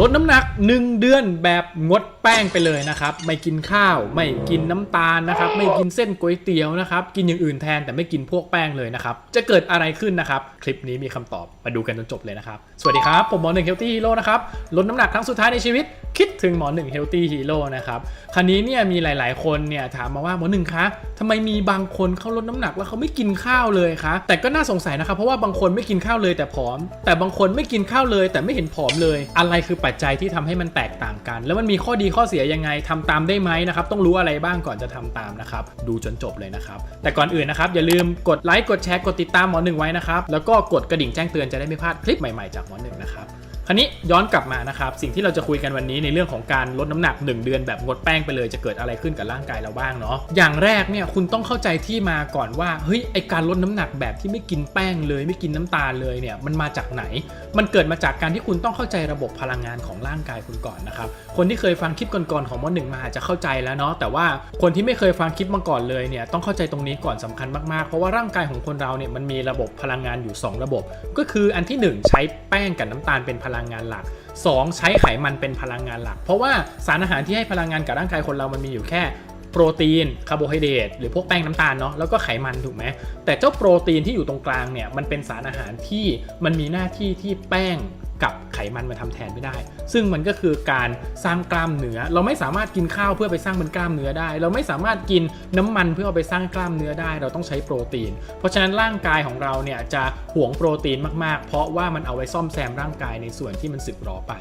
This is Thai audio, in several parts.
ลดน้ำหนัก 1 เดือนแบบงดแป้งไปเลยนะครับ ไม่กินข้าว ไม่กินน้ำตาลนะครับ ไม่กินเส้นก๋วยเตี๋ยวนะครับ กินอย่างอื่นแทนแต่ไม่กินพวกแป้งเลยนะครับ จะเกิดอะไรขึ้นนะครับ คลิปนี้มีคำตอบมาดูกันจนจบเลยนะครับ สวัสดีครับ ผมหมอหนึ่งเฮลตี้ฮีโร่นะครับ ลดน้ำหนักครั้งสุดท้ายในชีวิตคิดถึงหมอหนึ่งเฮลตี้ฮีโร่นะครับคราวนี้เนี่ยมีหลาย ๆ คนเนี่ยถามมาว่าหมอหนึ่งคะทำไมมีบางคนเขาลดน้ำหนักแล้วเขาไม่กินข้าวเลยคะแต่ก็น่าสงสัยนะครับเพราะว่าบางคนไม่กินข้าวเลยแต่ผอม แต่บางคนไม่กินข้าวเลย แต่ไม่เห็นผอมเลย อะไรคือปัจจัยที่ทำให้มันแตกต่างกัน แล้วมันมีข้อดีข้อเสียยังไงทำตามได้ไหมนะครับต้องรู้อะไรบ้างก่อนจะทำตามนะครับดูจนจบเลยนะครับแต่ก่อนอื่นนะครับอย่าลืมกดไลค์กดแชร์กดติดตามหมอหนึ่งไว้นะครับแล้วก็กดกระดิ่งแจ้งเตือนจะได้ไม่พลาดคลิปใหม่ๆจากหมอหนึ่งนะครับ คราวนี้ย้อนกลับมานะครับ สิ่งที่เราจะคุยกันวันนี้ในเรื่องของการลดน้ำหนัก 1 เดือนแบบงดแป้งไปเลยจะเกิดอะไรขึ้นกับร่างกายเราบ้างเนาะอย่างแรกเนี่ยคุณต้องเข้าใจที่มาก่อนว่าเฮ้ยไอการลดน้ำหนักแบบที่ไม่กินแป้งเลยไม่กินน้ำตาลเลยเนี่ยมันมาจากไหน มันเกิดมาจากการที่คุณต้องเข้าใจระบบพลังงานของร่างกายคุณก่อนนะครับคนที่เคยฟังคลิปก่อนๆของมอหนึ่งมาอาจจะเข้าใจแล้วเนาะแต่ว่าคนที่ไม่เคยฟังคลิปมาก่อนเลยเนี่ยต้องเข้าใจตรงนี้ก่อนสำคัญมากๆ เพราะว่าร่างกายของคนเราเนี่ยมันมีระบบพลังงานอยู่สองระบบ ก็คืออันที่หนึ่งใช้แป้งกับน้ำตาลเป็นพลังงานหลัก 2 ใช้ไขมันเป็นพลังงานหลัก เพราะว่าสารอาหารที่ให้พลังงานกับร่างกายคนเรามันมีอยู่แค่โปรตีนคาร์โบไฮเดรตหรือพวกแป้งน้ำตาลเนาะแล้วก็ไขมันถูกไหมแต่เจ้าโปรตีนที่อยู่ตรงกลางเนี่ยมันเป็นสารอาหารที่มันมีหน้าที่ที่แป้ง กับไขมันมาทำแทนไม่ได้ ซึ่งมันก็คือการสร้างกล้ามเนื้อ เราไม่สามารถกินข้าวเพื่อไปสร้างเป็นกล้ามเนื้อได้ เราไม่สามารถกินน้ำมันเพื่อเอาไปสร้างกล้ามเนื้อได้ เราต้องใช้โปรตีน เพราะฉะนั้นร่างกายของเราเนี่ยจะหวงโปรตีนมากๆ เพราะว่ามันเอาไว้ซ่อมแซมร่างกายในส่วนที่มันสึกหรอไป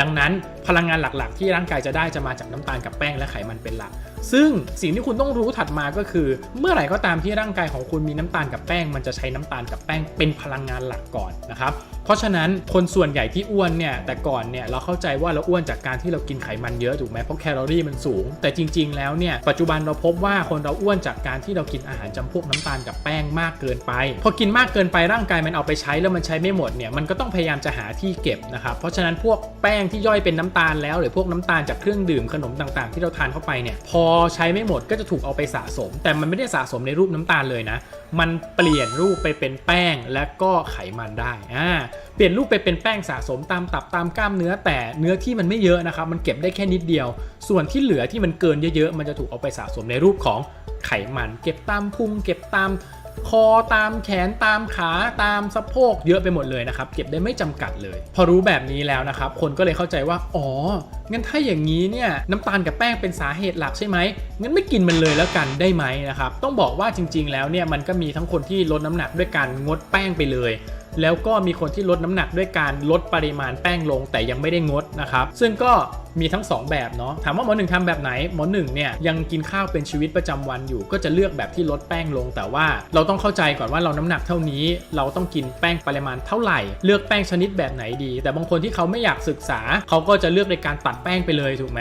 ดังนั้นพลังงานหลักๆ ที่ร่างกายจะได้จะมาจากน้ำตาลกับแป้งและไขมันเป็นหลัก ซึ่งสิ่งที่คุณต้องรู้ถัดมาก็คือ เมื่อไหร่ก็ตามที่ร่างกายของคุณมีน้ำตาลกับแป้ง มันจะใช้น้ำตาลกับแป้งเป็นพลังงานหลักก่อนนะครับ เพราะฉะนั้นคนส่วนใหญ่ที่อ้วนเนี่ยแต่ก่อนเนี่ยเราเข้าใจว่าเราอ้วนจากการที่เรากินไขมันเยอะถูกไหมเพราะแคลอรี่มันสูง แต่จริง ๆ แล้วเนี่ยปัจจุบันเราพบว่าคนเราอ้วนจากการที่เรากินอาหารจำพวกน้ำตาลกับแป้งมากเกินไป พอกินมากเกินไปร่างกายมันเอาไปใช้แล้วมันใช้ไม่หมดเนี่ยมันก็ต้องพยายามจะหาที่เก็บนะครับเพราะฉะนั้นพวกแป้งที่ย่อยเป็นน้ำตาลแล้วหรือพวกน้ำตาลจากเครื่องดื่มขนมต่างๆ ที่เราทานเข้าไปเนี่ยพอใช้ไม่หมดก็จะถูกเอาไปสะสม แต่มันไม่ได้สะสมในรูปน้ำตาลเลยนะ มันเปลี่ยนรูปไปเป็นแป้งและก็ไขมันได้อ่าเปลี่ยนรูปไปเป็นแป้งสะสมตามตับตามกล้ามเนื้อแต่เนื้อที่มันไม่เยอะนะครับมันเก็บได้แค่นิดเดียว ส่วนที่เหลือที่มันเกินเยอะๆ มันจะถูกเอาไปสะสมในรูปของไขมัน เก็บตามพุงเก็บตามคอตามแขนตามขาตามสะโพกเยอะไปหมดเลยนะครับ เก็บได้ไม่จำกัดเลย พอรู้แบบนี้แล้วนะครับ คนก็เลยเข้าใจว่า อ๋อ งั้นถ้าอย่างนี้เนี่ยน้ำตาลกับแป้งเป็นสาเหตุหลักใช่ไหมงั้นไม่กินมันเลยแล้วกันได้ไหมนะครับ ต้องบอกว่าจริง ๆ แล้วเนี่ยมันก็มีทั้งคนที่ลดน้ำหนักด้วยการงดแป้งไปเลย แล้วก็มีคนที่ลดน้ำหนักด้วยการลดปริมาณแป้งลงแต่ยังไม่ได้งดนะครับ ซึ่งก็ มีทั้ง 2 แบบเนาะถามว่าหมอหนึ่งทำแบบไหนหมอหนึ่งเนี่ยยังกินข้าวเป็นชีวิตประจำวันอยู่ ก็จะเลือกแบบที่ลดแป้งลง แต่ว่าเราต้องเข้าใจก่อนว่าเราน้ำหนักเท่านี้ เราต้องกินแป้งปริมาณเท่าไหร่ เลือกแป้งชนิดแบบไหนดี แต่บางคนที่เขาไม่อยากศึกษา เขาก็จะเลือกในการตัดแป้งไปเลยถูกไหม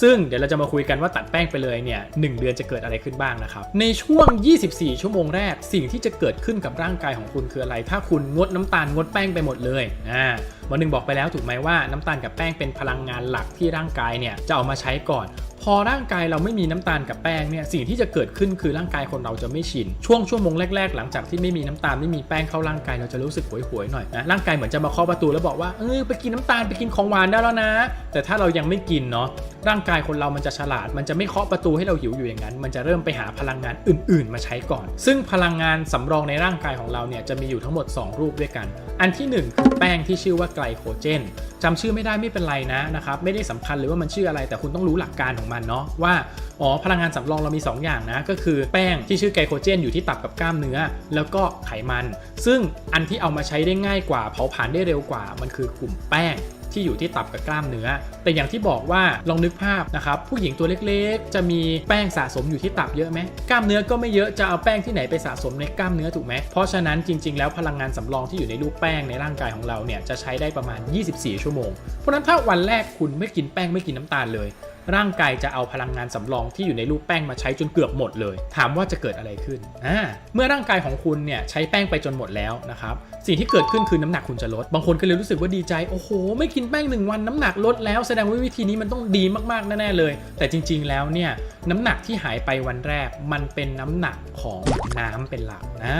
ซึ่งเดี๋ยวเราจะมาคุยกันว่าตัดแป้งไปเลยเนี่ยหเดือนจะเกิดอะไรขึ้นบ้างนะครับในช่วง 24 ชั่วโมงแรกสิ่งที่จะเกิดขึ้นกับร่างกายของคุณคืออะไร ถ้าคุณงดน้ำตาลงดแป้งไปหมดเลยอ่าหมอหนึ่งบอกไปแล้วถูกไหมว่าน้ำตาลกับแป้งเป็นพลังงานหลักที่ร่างกายเนี่ยจะเอามาใช้ก่อน พอร่างกายเราไม่มีน้ำตาลกับแป้งเนี่ยสิ่งที่จะเกิดขึ้นคือร่างกายคนเราจะไม่ชิน ช่วงชั่วโมงแรกๆ หลังจากที่ไม่มีน้ำตาลไม่มีแป้งเข้าร่างกายเราจะรู้สึกหวยๆหน่อยนะร่างกายเหมือนจะมาเคาะประตูแล้วบอกว่าเออไปกินน้ำตาลไปกินของหวานได้แล้วนะ แต่ถ้าเรายังไม่กินเนาะร่างกายคนเรามันจะฉลาด มันจะไม่เคาะประตูให้เราหิวอยู่อย่างนั้น มันจะเริ่มไปหาพลังงานอื่น ๆ มาใช้ก่อน ซึ่งพลังงานสำรองในร่างกายของเราเนี่ยจะมีอยู่ทั้งหมด 2 รูปด้วยกัน อันที่ 1 คือแป้งที่ชื่อว่าไกลโคเจนจำชื่อไม่ได้ไม่เป็นไรนะนะครับไม่ได้สำคัญเลยว่ามันชื่ออะไรแต่คุณต้องรู้หลักการของมันเนาะว่าอ๋อพลังงานสำรองเรามี 2 อย่างนะ ก็คือแป้งที่ชื่อไกลโคเจนอยู่ที่ตับกับกล้ามเนื้อ แล้วก็ไขมัน ซึ่งอันที่เอามาใช้ได้ง่ายกว่าเผาผลาญได้เร็วกว่า มันคือกลุ่มแป้งที่อยู่ที่ตับกับกล้ามเนื้อ แต่อย่างที่บอกว่าลองนึกภาพนะครับผู้หญิงตัวเล็กๆ จะมีแป้งสะสมอยู่ที่ตับเยอะไหมกล้ามเนื้อก็ไม่เยอะจะเอาแป้งที่ไหนไปสะสมในกล้ามเนื้อถูกไหมเพราะฉะนั้นจริง ๆ แล้วพลังงานสำรองที่อยู่ในรูปแป้งในร่างกายของเราเนี่ยจะใช้ได้ประมาณ 24 ชั่วโมง เพราะฉะนั้นถ้าวันแรกคุณไม่กินแป้งไม่กินน้ำตาลเลย ร่างกายจะเอาพลังงานสำรองที่อยู่ในรูปแป้งมาใช้จนเกือบหมดเลย ถามว่าจะเกิดอะไรขึ้นอ่าเมื่อร่างกายของคุณเนี่ยใช้แป้งไปจนหมดแล้วนะครับสิ่งที่เกิดขึ้นคือน้ำหนักคุณจะลด บางคนก็เลยรู้สึกว่าดีใจโอ้โห ไม่กินแป้งหนึ่งวันน้ำหนักลดแล้วแสดงว่าวิธีนี้มันต้องดีมากๆแน่ๆเลย แต่จริงๆแล้วเนี่ยน้ำหนักที่หายไปวันแรกมันเป็นน้ำหนักของน้ำเป็นหลักนะ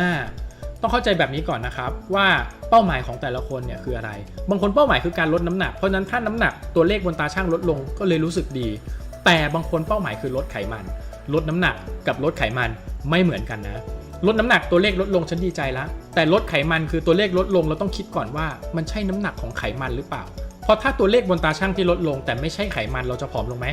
ต้องเข้าใจแบบนี้ก่อนนะครับว่าเป้าหมายของแต่ละคนเนี่ยคืออะไร บางคนเป้าหมายคือการลดน้ำหนัก เพราะนั้นถ้าน้ำหนักตัวเลขบนตาช่างลดลงก็เลยรู้สึกดี แต่บางคนเป้าหมายคือลดไขมัน ลดน้ำหนักกับลดไขมันไม่เหมือนกันนะ ลดน้ำหนักตัวเลขลดลงฉันดีใจแล้วแต่ลดไขมันคือตัวเลขลดลงเราต้องคิดก่อนว่ามันใช่น้ำหนักของไขมันหรือเปล่า เพราะถ้าตัวเลขบนตาช่างที่ลดลง แต่ไม่ใช่ไขมันเราจะผอมลงไหม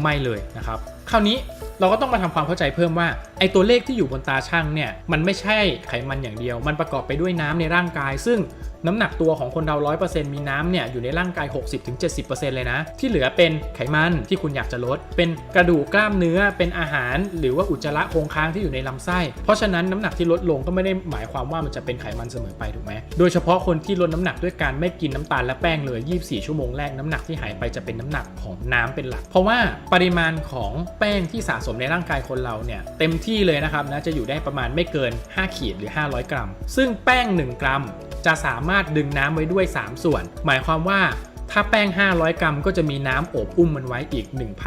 ไม่เลยนะครับคราวนี้เราก็ต้องมาทำความเข้าใจเพิ่มว่าไอ้ตัวเลขที่อยู่บนตาช่างเนี่ยมันไม่ใช่ไขมันอย่างเดียว มันประกอบไปด้วยน้ำในร่างกาย ซึ่งน้ำหนักตัวของคนเรา 100%มีน้ำเนี่ยอยู่ในร่างกาย 60-70%เลยนะ ที่เหลือเป็นไขมันที่คุณอยากจะลด เป็นกระดูกกล้ามเนื้อเป็นอาหาร หรือว่าอุจจาระคงค้างที่อยู่ในลำไส้ เพราะฉะนั้นน้ำหนักที่ลดลงก็ไม่ได้หมายความว่ามันจะเป็นไขมันเสมอไปถูกไหมโดยเฉพาะคนที่ลดน้ำหนักด้วยการไม่กินน้ำตาลและแป้งเลย 24 ชั่วโมงแรกน้ำหนักที่หายไปจะเป็นน้ำหนักของน้ำเป็นหลัก เพราะว่าปริมาณของแป้งที่สะสมในร่างกายคนเราเนี่ยเต็มที่เลยนะครับนะจะอยู่ได้ประมาณไม่เกิน 5 ขีดหรือ 500 กรัม ซึ่งแป้ง 1 กรัม จะสามารถดึงน้ำไว้ด้วย 3 ส่วน หมายความว่า ถ้าแป้ง 500 กรัม ก็จะมีน้ำโอบอุ้มมันไว้อีก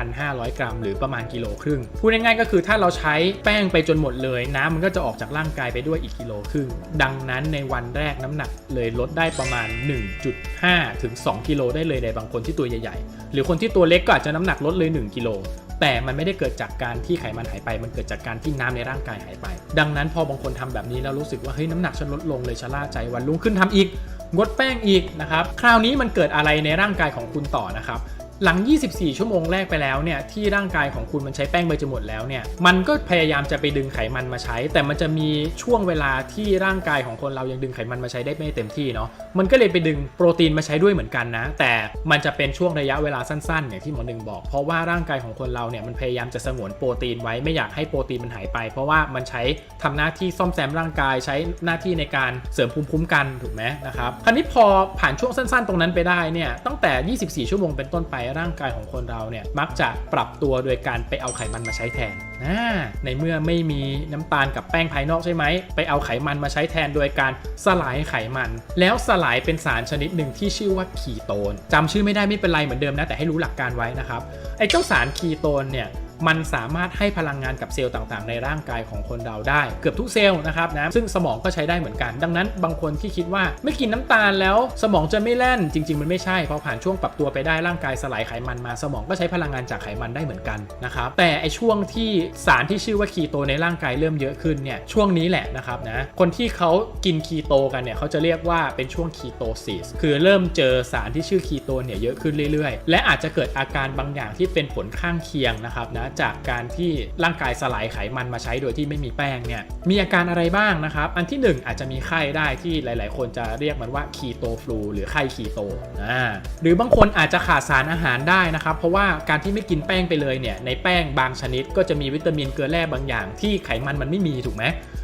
1,500 กรัม หรือประมาณกิโลครึ่ง พูดง่ายๆก็คือถ้าเราใช้แป้งไปจนหมดเลย น้ำมันก็จะออกจากร่างกายไปด้วยอีกกิโลครึ่ง ดังนั้นในวันแรกน้ำหนักเลยลดได้ประมาณ 1.5 ถึง 2 กิโลได้เลยในบางคนที่ตัวใหญ่ๆ หรือคนที่ตัวเล็กก็อาจจะน้ำหนักลดเลย 1 กิโลแต่มันไม่ได้เกิดจากการที่ไขมันหายไป มันเกิดจากการที่น้ำในร่างกายหายไป ดังนั้นพอบางคนทำแบบนี้แล้วรู้สึกว่าเฮ้ยน้ำหนักฉันลดลงเลยชะล่าใจวันรุ่งขึ้นทำอีก งดแป้งอีกนะครับ คราวนี้มันเกิดอะไรในร่างกายของคุณต่อนะครับ หลัง 24 ชั่วโมงแรกไปแล้วเนี่ยที่ร่างกายของคุณมันใช้แป้งไปจนหมดแล้วเนี่ยมันก็พยายามจะไปดึงไขมันมาใช้ แต่มันจะมีช่วงเวลาที่ร่างกายของคนเรายังดึงไขมันมาใช้ได้ไม่เต็มที่เนาะมันก็เลยไปดึงโปรตีนมาใช้ด้วยเหมือนกันนะ แต่มันจะเป็นช่วงระยะเวลาสั้นๆอย่างที่หมอหนึ่งบอก เพราะว่าร่างกายของคนเราเนี่ยมันพยายามจะสงวนโปรตีนไว้ไม่อยากให้โปรตีนมันหายไป เพราะว่ามันใช้ทำหน้าที่ซ่อมแซมร่างกายใช้หน้าที่ในการเสริมภูมิคุ้มกันถูกไหมนะครับคราวนี้พอผ่านช่วงสั้น ๆ ตรงนั้นไปได้เนี่ยตั้งแต่ 24 ชั่วโมงเป็นต้นไปร่างกายของคนเราเนี่ยมักจะปรับตัวโดยการไปเอาไขมันมาใช้แทนนในเมื่อไม่มีน้ำตาลกับแป้งภายนอกใช่ไหมไปเอาไขมันมาใช้แทนโดยการสลายไขมัน แล้วสลายเป็นสารชนิดหนึ่งที่ชื่อว่าคีโตนจำชื่อไม่ได้ไม่เป็นไรเหมือนเดิมนะแต่ให้รู้หลักการไว้นะครับไอ้เจ้าสารคีโตนเนี่ย มันสามารถให้พลังงานกับเซลล์ต่างๆ ในร่างกายของคนเราได้ เกือบทุกเซลล์นะครับนะซึ่งสมองก็ใช้ได้เหมือนกัน ดังนั้นบางคนที่คิดว่าไม่กินน้ำตาลแล้ว สมองจะไม่แล่นจริง ๆ มันไม่ใช่พอผ่านช่วงปรับตัวไปได้ร่างกายสลายไขมันมา สมองก็ใช้พลังงานจากไขมันได้เหมือนกันนะครับแต่ไอช่วงที่สารที่ชื่อว่าคีโตในร่างกายเริ่มเยอะขึ้นเนี่ยช่วงนี้แหละนะครับนะคนที่เขากินคีโตกันเนี่ยเขาจะเรียกว่าเป็นช่วงคีโตซิสคือเริ่มเจอสารที่ชื่อคีโตเนี่ยเยอะขึ้นเรื่อยๆ และอาจจะเกิดอาการบางอย่างที่เป็นผลข้างเคียงนะครับนะจากการที่ร่างกายสลายไขมันมาใช้โดยที่ไม่มีแป้งเนี่ยมีอาการอะไรบ้างนะครับ อันที่หนึ่งอาจจะมีไข้ได้ที่หลาย ๆ คนจะเรียกมันว่าคีโตฟลูหรือไข้คีโตอ่าหรือบางคนอาจจะขาดสารอาหารได้นะครับ เพราะว่าการที่ไม่กินแป้งไปเลยเนี่ยในแป้งบางชนิดก็จะมีวิตามินเกลือแร่บางอย่างที่ไขมันมันไม่มีถูกไหม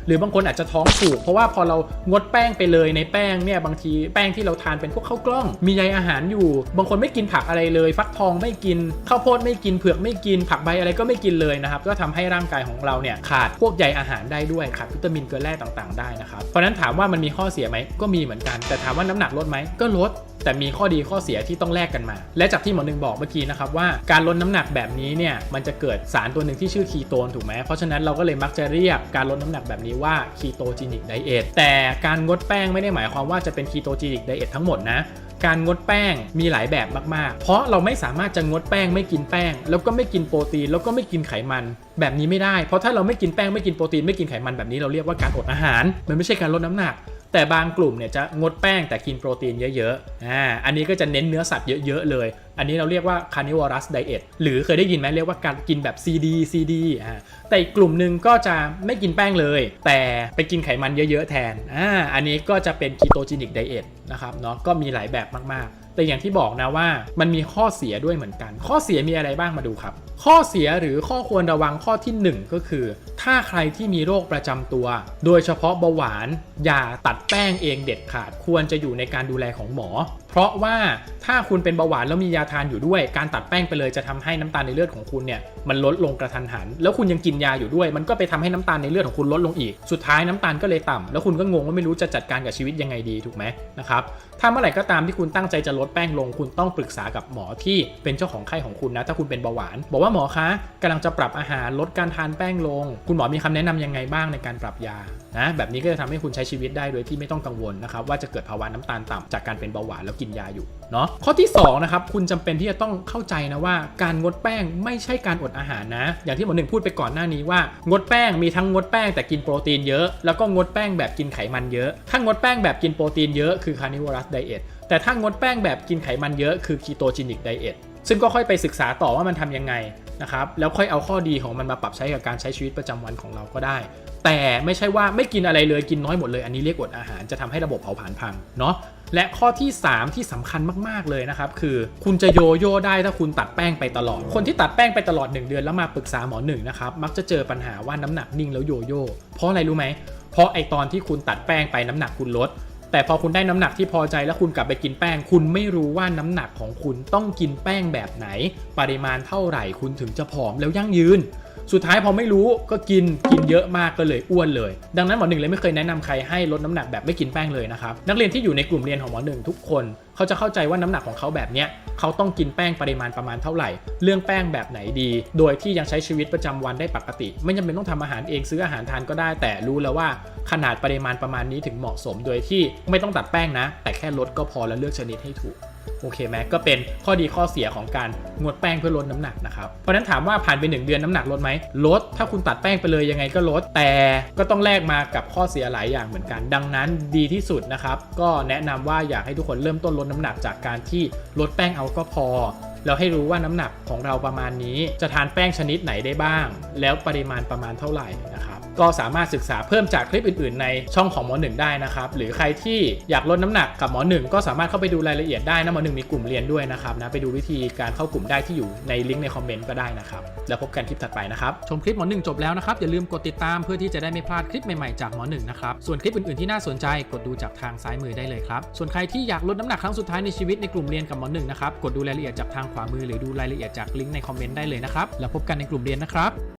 รือบางคนอาจจะท้องผูก เพราะว่าพอเรางดแป้งไปเลยในแป้งเนี่ยบางทีแป้งที่เราทานเป็นพวกข้าวกล้อง มีใยอาหารอยู่ บางคนไม่กินผักอะไรเลย ฟักทองไม่กินข้าวโพดไม่กินเผือกไม่กินผักใบอะไรก็ไม่กินเลยนะครับก็ทำให้ร่างกายของเราเนี่ยขาดพวกใยอาหารได้ด้วยขาดวิตามินเกลือแร่ต่างๆได้นะครับเพราะฉะนั้นถามว่ามันมีข้อเสียไหมก็มีเหมือนกัน แต่ถามว่าน้ำหนักลดไหมก็ลด แต่มีข้อดีข้อเสียที่ต้องแลกกันมา และจากที่หมอหนึ่งบอกเมื่อกี้นะครับว่าการลดน้ำหนักแบบนี้เนี่ยมันจะเกิดสารตัวหนึ่งที่ชื่อคีโตนถูกไหมเพราะฉะนั้นเราก็เลยมักจะเรียกการลดน้ำหนักแบบนี้ว่าคีโตจินิกไดเอทแต่การงดแป้งไม่ได้หมายความว่าจะเป็นคีโตจินิกไดเอททั้งหมดนะการงดแป้งมีหลายแบบมากๆ เพราะเราไม่สามารถจะงดแป้งไม่กินแป้ง แล้วก็ไม่กินโปรตีนแล้วก็ไม่กินไขมัน แบบนี้ไม่ได้ เพราะถ้าเราไม่กินแป้งไม่กินโปรตีนไม่กินไขมันแบบนี้เราเรียกว่าการอดอาหาร มันไม่ใช่การลดน้ำหนัก แต่บางกลุ่มเนี่ยจะงดแป้งแต่กินโปรตีนเยอะๆอ่าอันนี้ก็จะเน้นเนื้อสัตว์เยอะๆเลย อันนี้เราเรียกว่า carnivorous diet หรือเคยได้ยินไหมเรียกว่าการกินแบบ CD CD อ่าแต่อีกกลุ่มหนึ่งก็จะไม่กินแป้งเลย แต่ไปกินไขมันเยอะๆแทนอ่าอันนี้ก็จะเป็น ketogenic diet นะครับเนาะก็มีหลายแบบมากๆ แต่อย่างที่บอกนะว่ามันมีข้อเสียด้วยเหมือนกัน ข้อเสียมีอะไรบ้างมาดูครับ ข้อเสียหรือข้อควรระวังข้อที่ 1 ก็คือ ถ้าใครที่มีโรคประจำตัว โดยเฉพาะเบาหวาน อย่าตัดแป้งเองเด็ดขาดควรจะอยู่ในการดูแลของหมอ เพราะว่าถ้าคุณเป็นเบาหวานแล้วมียาทานอยู่ด้วย การตัดแป้งไปเลยจะทำให้น้ำตาลในเลือดของคุณเนี่ยมันลดลงกระทันหัน แล้วคุณยังกินยาอยู่ด้วย มันก็ไปทำให้น้ำตาลในเลือดของคุณลดลงอีก สุดท้ายน้ำตาลก็เลยต่ำแล้วคุณก็งงว่าไม่รู้จะจัดการกับชีวิตยังไงดีถูกไหมนะครับถ้าเมื่อไหร่ก็ตามที่คุณตั้งใจจะลดแป้งลงคุณต้องปรึกษากับหมอที่เป็นเจ้าของไข้ของคุณนะ ถ้าคุณเป็นเบาหวาน บอกว่าหมอคะกำลังจะปรับอาหารลดการทานแป้งลง คุณหมอมีคำแนะนำยังไงบ้างในการปรับยานะแบบนี้ก็จะทำให้คุณใช้ชีวิตได้โดยที่ไม่ต้องกังวลนะครับว่าจะเกิดภาวะน้ำตาลต่ำจากการเป็นเบาหวานแล้วกินยาอยู่ เนาะข้อที่สองนะครับคุณจำเป็นที่จะต้องเข้าใจนะว่า การงดแป้งไม่ใช่การอดอาหารนะ อย่างที่หมอหนึ่งพูดไปก่อนหน้านี้ว่างดแป้งมีทั้งงดแป้งแต่กินโปรตีนเยอะ แล้วก็งดแป้งแบบกินไขมันเยอะถ้างดแป้งแบบกินโปรตีนเยอะคือ carnivorous diet แต่ถ้างดแป้งแบบกินไขมันเยอะคือ ketogenic diet ซึ่งก็ค่อยไปศึกษาต่อว่ามันทำยังไงนะครับแล้วค่อยเอาข้อดีของมันมาปรับใช้กับการใช้ชีวิตประจำวันของเราก็ได้ แต่ไม่ใช่ว่าไม่กินอะไรเลยกินน้อยหมดเลยอันนี้เรียกอดอาหารจะทำให้ระบบเผาผลาญพังเนาะและข้อที่ 3 ที่สำคัญมาก ๆ เลยนะครับ คือคุณจะโยโย่ได้ถ้าคุณตัดแป้งไปตลอด คนที่ตัดแป้งไปตลอด 1 เดือนแล้วมาปรึกษาหมอหนึ่งนะครับ มักจะเจอปัญหาว่าน้ำหนักนิ่งแล้วโยโย่เพราะอะไรรู้ไหม เพราะไอตอนที่คุณตัดแป้งไปน้ำหนักคุณลด แต่พอคุณได้น้ำหนักที่พอใจแล้วคุณกลับไปกินแป้ง คุณไม่รู้ว่าน้ำหนักของคุณต้องกินแป้งแบบไหน ปริมาณเท่าไหร่คุณถึงจะผอมแล้วยั่งยืน สุดท้ายพอไม่รู้ก็กินกินเยอะมากก็เลยอ้วนเลย ดังนั้นหมอหนึ่งเลยไม่เคยแนะนำใครให้ลดน้ำหนักแบบไม่กินแป้งเลยนะครับนักเรียนที่อยู่ในกลุ่มเรียนของหมอหนึ่งทุกคนเขาจะเข้าใจว่าน้ำหนักของเขาแบบเนี้ยเขาต้องกินแป้งปริมาณประมาณเท่าไหร่ เรื่องแป้งแบบไหนดี โดยที่ยังใช้ชีวิตประจำวันได้ปกติ ไม่จำเป็นต้องทำอาหารเองซื้ออาหารทานก็ได้ แต่รู้แล้วว่าขนาดปริมาณประมาณนี้ถึงเหมาะสม โดยที่ไม่ต้องตัดแป้งนะ แต่แค่ลดก็พอแล้วเลือกชนิดให้ถูก โอเคไหมก็เป็นข้อดีข้อเสียของการงดแป้งเพื่อลดน้ำหนักนะครับเพราะนั้นถามว่าผ่านไป 1 เดือนน้ำหนักลดไหมลด ถ้าคุณตัดแป้งไปเลยยังไงก็ลด แต่ก็ต้องแลกมากับข้อเสียหลายอย่างเหมือนกัน ดังนั้นดีที่สุดนะครับ ก็แนะนำว่าอยากให้ทุกคนเริ่มต้นลดน้ำหนักจากการที่ลดแป้งเอาก็พอแล้วให้รู้ว่าน้ำหนักของเราประมาณนี้ จะทานแป้งชนิดไหนได้บ้าง แล้วปริมาณประมาณเท่าไหร่นะครับ ก็สามารถศึกษาเพิ่มจากคลิปอื่นๆ ในช่องของหมอหนึ่งได้นะครับหรือใครที่อยากลดน้ำหนักกับหมอหนึ่งก็สามารถเข้าไปดูรายละเอียดได้นะหมอหนึ่งมีกลุ่มเรียนด้วยนะครับนะไปดูวิธีการเข้ากลุ่มได้ที่อยู่ในลิงก์ในคอมเมนต์ก็ได้นะครับแล้วพบกันคลิปถัดไปนะครับชมคลิปหมอหนึ่งจบแล้วนะครับอย่าลืมกดติดตามเพื่อที่จะได้ไม่พลาดคลิปใหม่ๆจากหมอหนึ่งนะครับส่วนคลิปอื่นๆที่น่าสนใจกดดูจากทางซ้ายมือได้เลยครับส่วนใครที่อยากลดน้ำหนักครั้งสุดท้ายในชีวิตในกลุ่มเรียนกับหมอหนึ่งนะครับกดดูรายละเอียดจากทางขวามือหรือดูรายละเอียดจากลิงก์ในคอมเมนต์ได้เลยนะครับแล้วพบกันในกลุ่มเรียนนะครับ